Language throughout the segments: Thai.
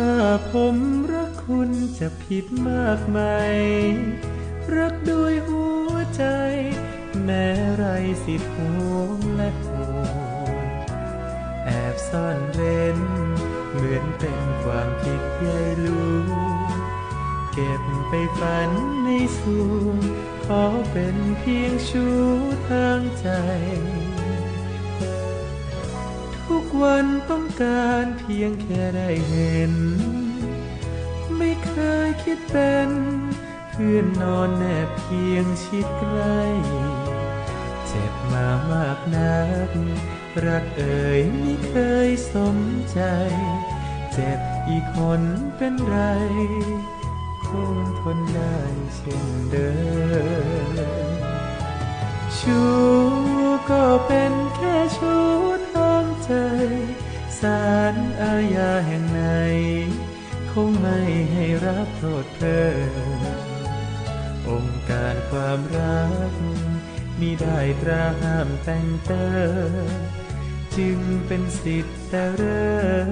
้าผมรักคุณจะผิดมากไหม รักด้วยหัวใจ แม้ไรสิทธิ์ห่วงและห่วงแอบซ่อนเร้น เหมือนเป็นความผิดใยลูเก็บไปฝันในสวงขอเป็นเพียงชู้ทางใจ วันต้องการเพียงแค่ได้เห็น ไม่เคยคิดเป็น เพื่อนนอนแนบเพียงชิดใกล้เจ็บมามากนัก รักเอ่ยไม่เคยสมใจ เจ็บอีกคนเป็นไร คงทนได้เช่นเดิมชูก็เป็นแค่ชู ใจสารอาญาแห่งไหน คงไม่ให้รับโทษเพิ่มองค์การความรักมิได้ตราห้ามแต่งเติมจึงเป็นสิทธิ์แต่เริ่ม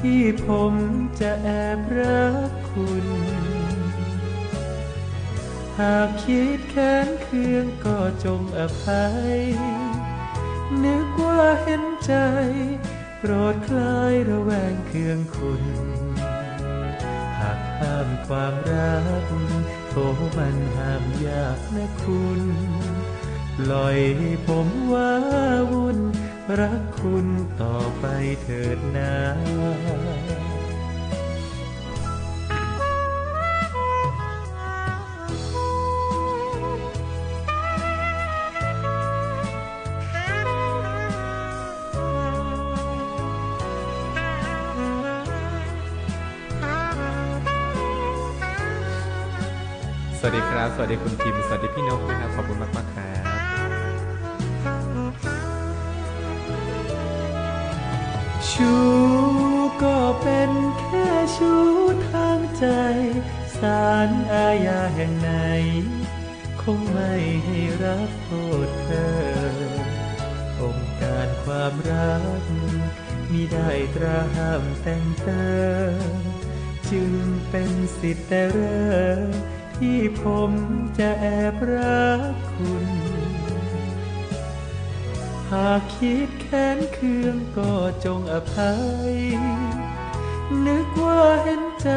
ที่ผมจะแอบรักคุณ หากคิดแค้นเคืองก็จงอภัย นึกว่าเห็นใจ โปรดคลายระแวงเคืองคุณ หากห้ามความรักโถมันห้ามยากนะคุณ ปล่อยให้ผมว่าวุ่น รักคุณต่อไปเถิดนา สวัสดีครับ สวัสดีคุณพิมพ์ สวัสดีพี่นกนะครับ ขอบคุณมากมากครับชูก็เป็นแค่ชูทางใจ สารอาญาแห่งไหน คงไม่ให้รับโทษเธอ องค์การความรักมิได้ตราห้ามแต่งเติมจึงเป็นสิทธิ์แต่เริ่ ที่ผมจะแอบรักคุณ หากคิดแค้นเคืองก็จงอภัย นึกว่าเห็นใจ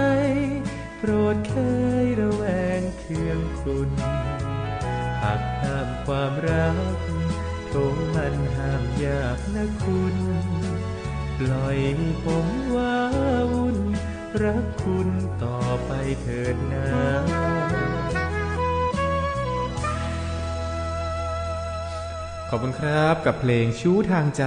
โปรดเคยระแวงเคืองคุณ หากห้ามความรักโถมันห้ามยากนะคุณ ปล่อยผมว่าวุ่นรักคุณต่อไปเถิดนา ขอบคุณครับกับเพลงชู้ทางใจ